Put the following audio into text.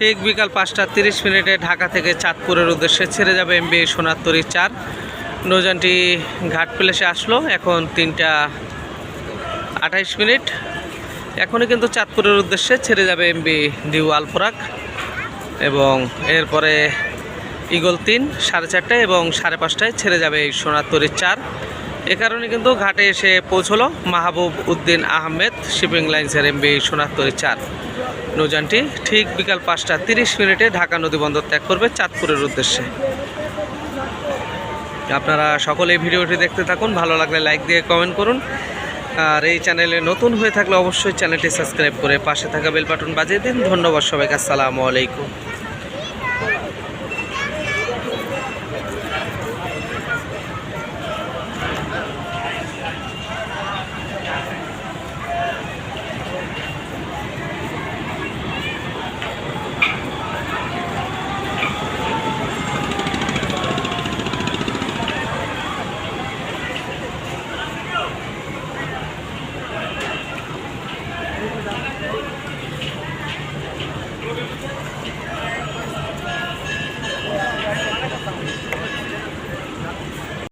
ঠিক বিকাল পাঁচটা তিরিশ মিনিটে ঢাকা থেকে চাঁদপুরের উদ্দেশ্যে ছেড়ে যাবে এমবি সোনাত্তরি চার নৌযানটি ঘাট প্লেসে আসলো, এখন তিনটা আঠাইশ মিনিট। এখনই কিন্তু চাঁদপুরের উদ্দেশ্যে ছেড়ে যাবে এমবি ডিউ আলপোরাক এবং এরপরে ইগল তিন সাড়ে চারটায় এবং সাড়ে পাঁচটায় ছেড়ে যাবে এই সোনাত্তরি চার এ কারণে কিন্তু ঘাটে এসে পৌঁছলো মাহবুব উদ্দিন আহমেদ শিপিং লাইন্সের এমবি সোনাত্তরি চার নৌযানটি ঠিক বিকাল পাঁচটা তিরিশ মিনিটে ঢাকা নদী বন্দর ত্যাগ করবে চাঁদপুরের উদ্দেশ্যে। আপনারা সকলে ভিডিওটি দেখতে থাকুন, ভালো লাগলে লাইক দিয়ে কমেন্ট করুন। আর এই চ্যানেলে নতুন হয়ে থাকলে অবশ্যই চ্যানেলটি সাবস্ক্রাইব করে পাশে থাকা বেল বাটন বাজিয়ে দিন। ধন্যবাদ সবাইকে, আসসালামু আলাইকুম।